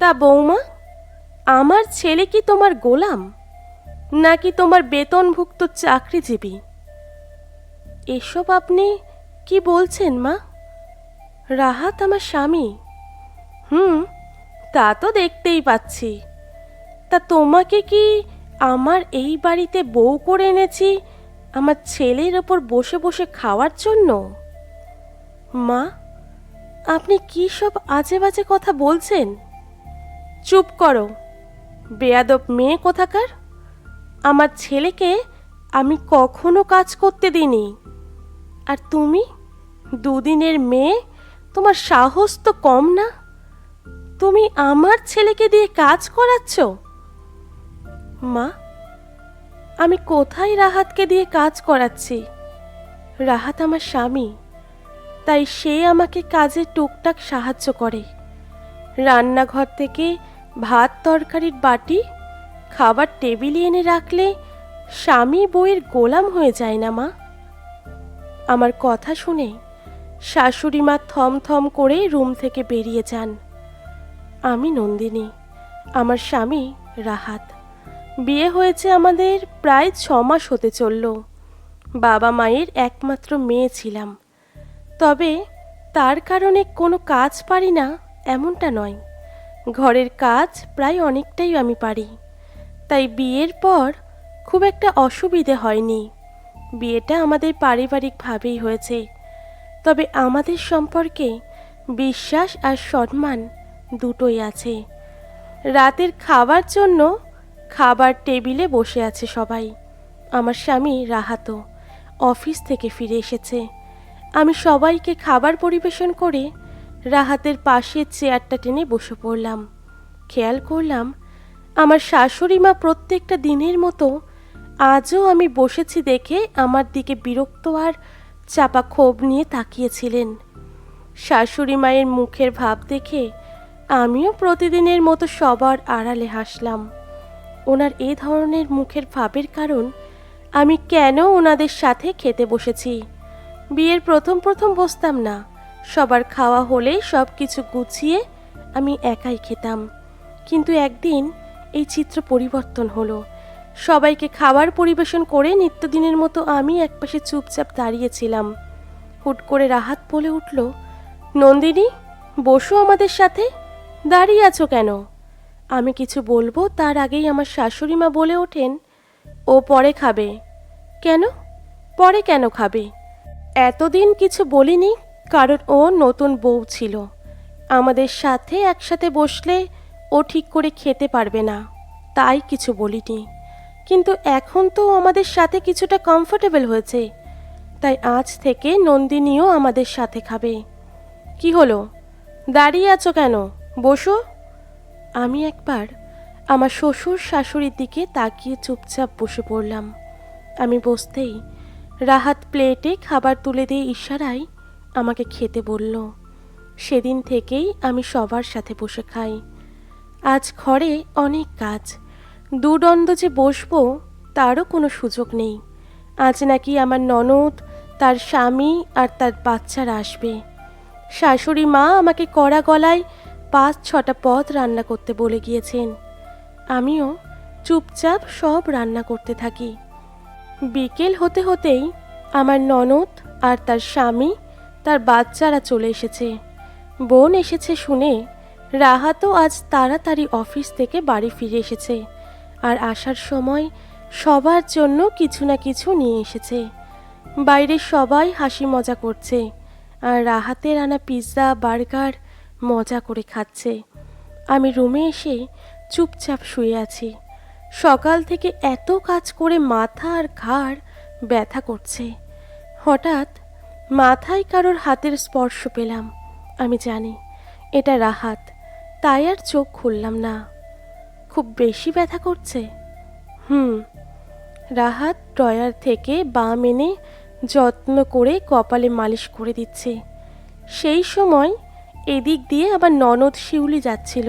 তা বৌমা আমার ছেলে কি তোমার গোলাম, নাকি তোমার বেতনভুক্ত চাকরিজীবী? এসব আপনি কি বলছেন মা? রাহাত আমার স্বামী। হুম, তা তো দেখতেই পাচ্ছি। তা তোমাকে কি আমার এই বাড়িতে বউ করে এনেছি, আমার ছেলের ওপর বসে বসে খাওয়ার জন্য? মা, আপনি কি সব আজে বাজে কথা বলছেন? চুপ করো। বেয়াদব মেয়ে কোথাকার? আমার ছেলেকে আমি কখনো কাজ করতে দিইনি। আর তুমি? দুদিনের মেয়ে? তোমার সাহস তো কম না। তুমি আমার ছেলেকে দিয়ে কাজ করাচ্ছ? মা, আমি কোথায় রাহাতকে দিয়ে কাজ করাচ্ছি? রাহাত আমার স্বামী, তাই সে আমাকে কাজে টুকটাক সাহায্য করে। রান্নাঘর থেকে ভাত তরকারির বাটি, খাবার টেবিলে এনে রাখলে স্বামী বইয়ের গোলাম হয়ে যায় না মা। আমার কথা শুনে শাশুড়ি মা থম থম করে রুম থেকে বেরিয়ে যান। আমি নন্দিনী, আমার স্বামী রাহাত। বিয়ে হয়েছে আমাদের প্রায় ছ মাস হতে চলল। বাবা মায়ের একমাত্র মেয়ে ছিলাম। তবে তার কারণে কোনো কাজ পারি না, এমনটা নয়। ঘরের কাজ প্রায় অনেকটাই আমি পারি। তাই বিয়ের পর খুব একটা অসুবিধে হয়নি। বিয়েটা আমাদের পারিবারিকভাবেই হয়েছে। তবে আমাদের সম্পর্কে বিশ্বাস আর সম্মান দুটোই আছে। রাতের খাবার জন্য খাবার টেবিলে বসে আছে সবাই। আমার স্বামী রাহাত অফিস থেকে ফিরে এসেছে। আমি সবাইকে খাবার পরিবেশন করে রাহাতের পাশের চেয়ারটা টেনে বসে পড়লাম। খেয়াল করলাম, আমার শাশুড়ি মা প্রত্যেকটা দিনের মতো আজও আমি বসেছি দেখে আমার দিকে বিরক্ত আর চাপা ক্ষোভ নিয়ে তাকিয়েছিলেন। শাশুড়ি মায়ের মুখের ভাব দেখে আমিও প্রতিদিনের মতো সবার আড়ালে হাসলাম। ওনার এ ধরনের মুখের ভাবের কারণ আমি কেন ওনাদের সাথে খেতে বসেছি? বিয়ের প্রথম প্রথম বসতাম না। সবার খাওয়া হলেই সব কিছু গুছিয়ে আমি একাই খেতাম। কিন্তু একদিন এই চিত্র পরিবর্তন হলো। সবাইকে খাবার পরিবেশন করে নিত্যদিনের মতো আমি একপাশে চুপচাপ দাঁড়িয়েছিলাম হুট করে রাহাত বলে উঠল, নন্দিনী, বসো আমাদের সাথে। দাঁড়িয়ে আছো কেন? আমি কিছু বলব তার আগেই আমার শাশুড়ি মা বলে ওঠেন, ও পরে খাবে। কেন? পরে কেন খাবে? এতদিন কিছু বলিনি কারণ ও নতুন বউ ছিল। আমাদের সাথে একসাথে বসলে ও ঠিক করে খেতে পারবে না। তাই কিছু বলিনি। কিন্তু এখন তো আমাদের সাথে কিছুটা কমফোর্টেবল হয়েছে। তাই আজ থেকে নন্দিনীও আমাদের সাথে খাবে। কি হলো? দাঁড়িয়ে আছো কেন? বসো। আমি একবার আমার শ্বশুর শাশুড়ির দিকে তাকিয়ে চুপচাপ বসে পড়লাম। আমি বসতেই রাহাত প্লেটে খাবার তুলে দিয়ে ইশারায় আমাকে খেতে বলল, সেদিন থেকেই আমি সবার সাথে বসে খাই। আজ ঘরে অনেক কাজ। দুদণ্ড যে বসবো, তারও কোনো সুযোগ নেই। আজ নাকি আমার ননদ, তার স্বামী আর তার বাচ্চারা আসবে। শাশুড়ি মা আমাকে কড়া গলায় পাঁচ ছটা পদ রান্না করতে বলে গিয়েছেন। আমিও চুপচাপ সব রান্না করতে থাকি। বিকেল হতে হতেই আমার ননদ আর তার স্বামী তার বাচ্চারা চলে এসেছে। বোন এসেছে শুনে রাহাতও আজ তাড়াতাড়ি অফিস থেকে বাড়ি ফিরে এসেছে আর আসার সময় সবার জন্য কিছু না কিছু নিয়ে এসেছে। বাইরে সবাই হাসি মজা করছে আর রাহাতের আনা পিৎজা, বার্গার মজা করে খাচ্ছে। আমি রুমে এসে চুপচাপ শুয়ে আছি। সকাল থেকে এত কাজ করে মাথা আর ঘাড় ব্যথা করছে। হঠাৎ মাথায় কারোর হাতের স্পর্শ পেলাম, আমি জানি, এটা রাহাত, তাই আর চোখ খুললাম না। খুব বেশি ব্যথা করছে? হুম, রাহাত ড্রয়ার থেকে বাম এনে যত্ন করে কপালে মালিশ করে দিচ্ছে। সেই সময় এদিক দিয়ে আবার ননদ শিউলি যাচ্ছিল।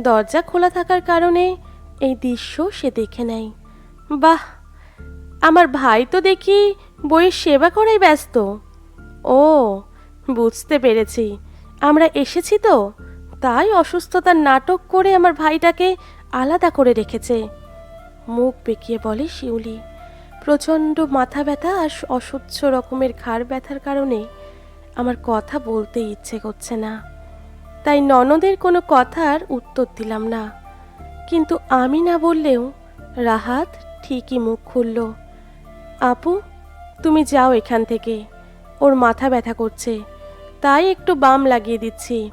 দরজা খোলা থাকার কারণে এই দৃশ্য সে দেখে নেয় বাহ, আমার ভাই তো দেখি বইয়ের সেবা করাই ব্যস্ত। ও, বুঝতে পেরেছি। আমরা এসেছি তো? তাই অসুস্থতার নাটক করে আমার ভাইটাকে আলাদা করে রেখেছে। মুখ বেঁকিয়ে বলে শিউলি। প্রচণ্ড মাথা ব্যথা আর অসহ্য রকমের ঘাড় ব্যথার কারণে আমার কথা বলতে ইচ্ছে করছে না। তাই ননদের কোনো কথার উত্তর দিলাম না। কিন্তু আমি না বললেও রাহাত ঠিকই মুখ খুলল। আপু, তুমি যাও এখান থেকে। ওর মাথা ব্যথা করছে। তাই একটু বাম লাগিয়ে দিচ্ছি।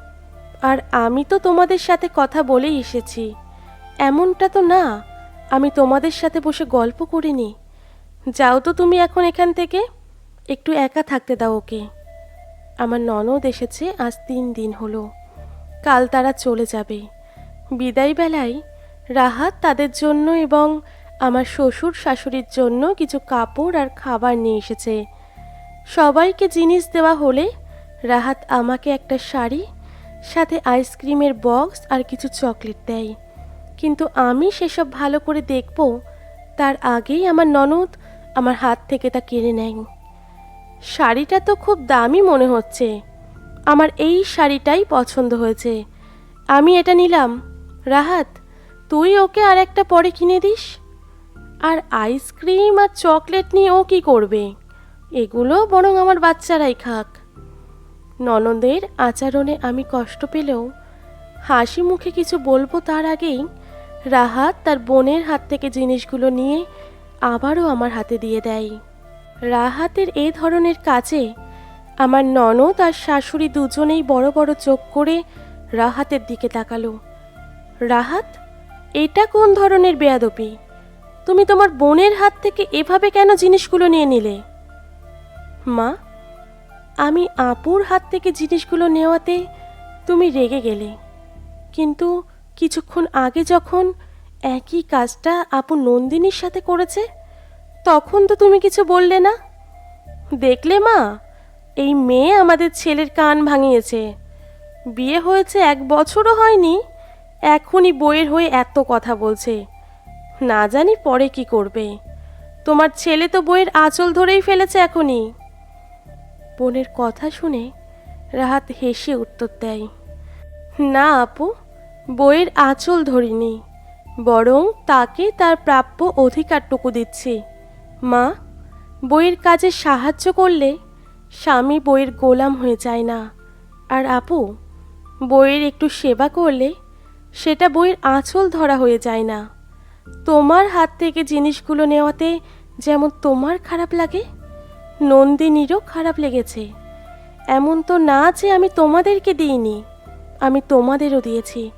আর আমি তো তোমাদের সাথে কথা বলেই এসেছি। এমনটা তো না, আমি তোমাদের সাথে বসে গল্প করিনি। যাও তো তুমি এখন এখান থেকে, একটু একা থাকতে দাও ওকে। আমার ননদ এসেছে, আজ তিন দিন হলো। কাল তারা চলে যাবে। বিদায় বেলায় রাহাত তাদের জন্য এবং আমার শ্বশুর শাশুড়ির জন্য কিছু কাপড় আর খাবার নিয়ে এসেছে। সবাইকে জিনিস দেওয়া হলে রাহাত আমাকে একটা শাড়ি, সাথে আইসক্রিমের বক্স আর কিছু চকলেট দেয়। কিন্তু আমি সেসব ভালো করে দেখব, তার আগেই আমার ননদ আমার হাত থেকে তা কেড়ে নেয়। শাড়িটা তো খুব দামি মনে হচ্ছে। আমার এই শাড়িটাই পছন্দ হয়েছে। আমি এটা নিলাম। রাহাত, তুই ওকে আর একটা পরে কিনে দিস? আর আইসক্রিম আর চকলেট নিয়ে ও কি করবে? এগুলো বরং আমার বাচ্চারাই খাক। ননদের আচরণে আমি কষ্ট পেলেও হাসি মুখে কিছু বলব তার আগেই রাহাত তার বোনের হাত থেকে জিনিসগুলো নিয়ে আবারও আমার হাতে দিয়ে দেয়। রাহাতের এ ধরনের কাজে আমার ননদ আর শাশুড়ি দুজনেই বড় বড় চোখ করে রাহাতের দিকে তাকালো। রাহাত, এটা কোন ধরনের বেয়াদপি তুমি তোমার বোনের হাত থেকে এভাবে কেন জিনিসগুলো নিয়ে নিলে? মা, আমি আপুর হাত থেকে জিনিসগুলো নেওয়াতে তুমি রেগে গেলে। কিন্তু কিছুক্ষণ আগে যখন একই কাজটা আপু নন্দিনীর সাথে করেছে, তখন তো তুমি কিছু বললে না। দেখলে মা, এই মেয়ে আমাদের ছেলের কান ভাঙিয়েছে। বিয়ে হয়েছে এক বছরও হয়নি, এখনই বইয়ের হয়ে এত কথা বলছে। না জানি পরে কি করবে। তোমার ছেলে তো বইয়ের আঁচল ধরেই ফেলেছে এখনই। বোনের কথা শুনে রাহাত হেসে উত্তর দেয়, না আপু, বইয়ের আঁচল ধরিনি, বরং তাকে তার প্রাপ্য অধিকারটুকু দিচ্ছি। মা, বইয়ের কাজে সাহায্য করলে স্বামী বইয়ের গোলাম হয়ে যায় না। আর আপু, বইয়ের একটু সেবা করলে সেটা বইয়ের আঁচল ধরা হয়ে যায় না। তোমার হাত থেকে জিনিসগুলো নেওয়াতে যেমন তোমার খারাপ লাগে নন্দিনীরও খারাপ লেগেছে। এমন তো না যে আমি তোমাদেরকে দিইনি, আমি তোমাদেরও দিয়েছি।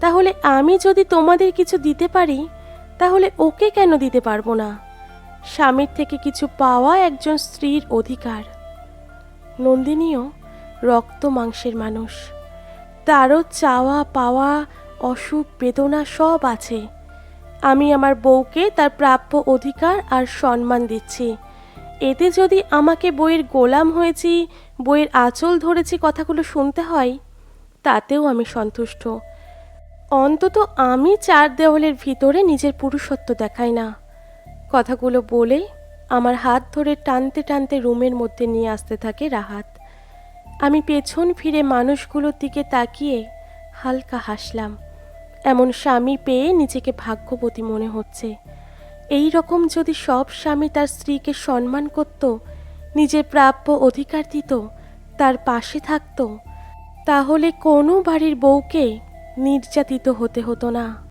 তাহলে আমি যদি তোমাদের কিছু দিতে পারি, তাহলে ওকে কেন দিতে পারব না? স্বামীর থেকে কিছু পাওয়া একজন স্ত্রীর অধিকার। নন্দিনীও রক্ত মাংসের মানুষ। তারও চাওয়া পাওয়া, অসুখ, বেদনা সব আছে। আমি আমার বউকে তার প্রাপ্য অধিকার আর সম্মান দিচ্ছি। এতে যদি আমাকে বইয়ের গোলাম হয়েছি, বইয়ের আঁচল ধরেছি কথাগুলো শুনতে হয়, তাতেও আমি সন্তুষ্ট। অন্তত আমি চার দেওয়ালের ভিতরে নিজের পুরুষত্ব দেখাই না। কথাগুলো বলে আমার হাত ধরে টানতে টানতে রুমের মধ্যে নিয়ে আসতে থাকে রাহাত। আমি পেছন ফিরে মানুষগুলোর দিকে তাকিয়ে হালকা হাসলাম। এমন স্বামী পেয়ে নিজেকে ভাগ্যবতী মনে হচ্ছে। এই রকম যদি সব স্বামী তার স্ত্রীকে সম্মান করত, নিজের প্রাপ্য অধিকার দিত, তার পাশে থাকত, তাহলে কোনো বাড়ির বউকে নির্যাতিত হতে হতো না।